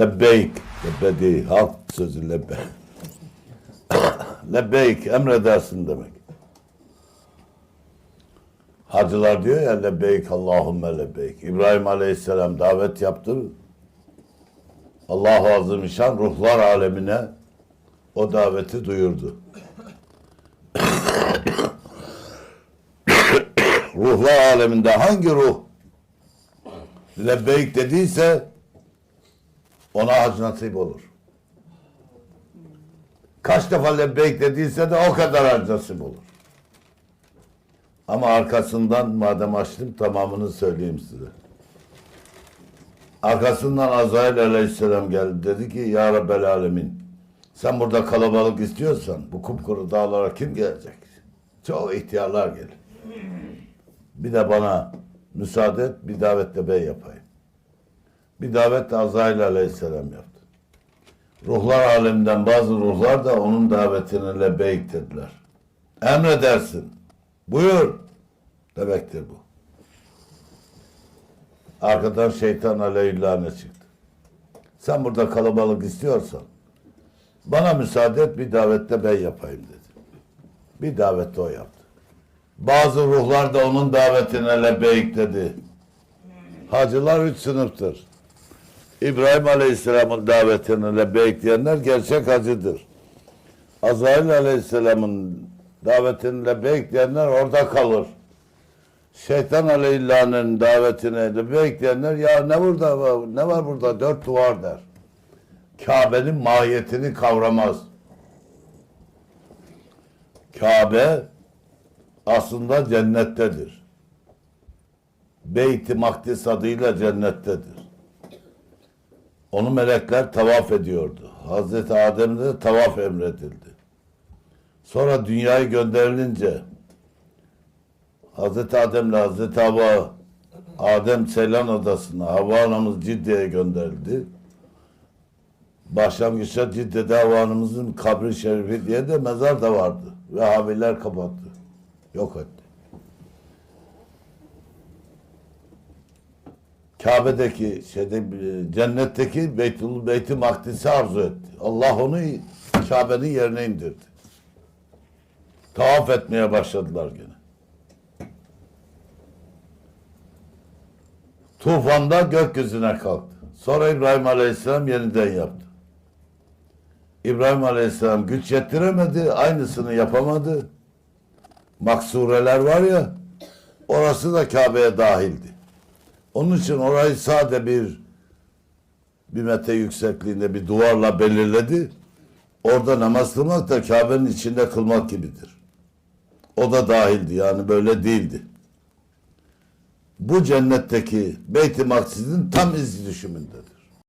Lebbeyk. Lebbe değil. Halk sözü lebbe. Lebbeyk. Emredersin demek. Hacılar diyor ya lebbeyk Allahümme lebbeyk. İbrahim Aleyhisselam davet yaptı. Allahu Azimüşşan ruhlar alemine o daveti duyurdu. ruhlar aleminde hangi ruh lebbeyk dediyse ona hac nasip olur. Kaç defa lebbeyk dediyse de o kadar hac nasip olur. Ama arkasından madem açtım tamamını söyleyeyim size. Arkasından Azrail aleyhisselam geldi. Dedi ki ya Rabbel alemin sen burada kalabalık istiyorsan bu kupkuru dağlara kim gelecek? Çok ihtiyarlar gelir. Bir de bana müsaade et bir davetle ben yapayım. Bir davet de Azrail aleyhisselam yaptı. Ruhlar aleminden bazı ruhlar da onun davetine lebbeyk dediler. Emredersin. Buyur. Demektir bu. Arkadan şeytan aleyhillâne çıktı. Sen burada kalabalık istiyorsan bana müsaade et bir davette ben yapayım dedi. Bir davette o yaptı. Bazı ruhlar da onun davetine lebbeyk dedi. Hacılar üç sınıftır. İbrahim Aleyhisselam'ın davetine lebbeyk diyenler gerçek hacıdır. Azrail Aleyhisselam'ın davetine lebbeyk diyenler orada kalır. Şeytan Aleyhillâ'nın davetine lebbeyk diyenler ya ne burada ne var burada dört duvar der. Kabe'nin mahiyetini kavramaz. Kabe aslında cennettedir. Beyt-i Makdis adıyla cennettedir. Onu melekler tavaf ediyordu. Hazreti Adem'de de tavaf emredildi. Sonra dünyaya gönderilince Hazreti Adem'le Hazreti Havva Adem Seylan Adası'na Havva anamız Cidde'ye gönderildi. Başlangıçta Cidde'de Havva anamızın kabri şerifi diye de mezar da vardı. Vehhabiler kapattı. Yok etti. Kabe'deki şeyde cennetteki Beytul Beyti Makdis'i arzu etti. Allah onu Kabe'nin yerine indirdi. Tavaf etmeye başladılar gene. Tufanda gökyüzüne kalktı. Sonra İbrahim Aleyhisselam yeniden yaptı. İbrahim Aleyhisselam güç yettiremedi, aynısını yapamadı. Maksureler var ya, orası da Kabe'ye dahildi. Onun için orayı sade bir bir metre yüksekliğinde bir duvarla belirledi. Orada namaz kılmak da Kabe'nin içinde kılmak gibidir. O da dahildi yani böyle değildi. Bu cennetteki Beyt-i Maksid'in tam iz düşümündedir.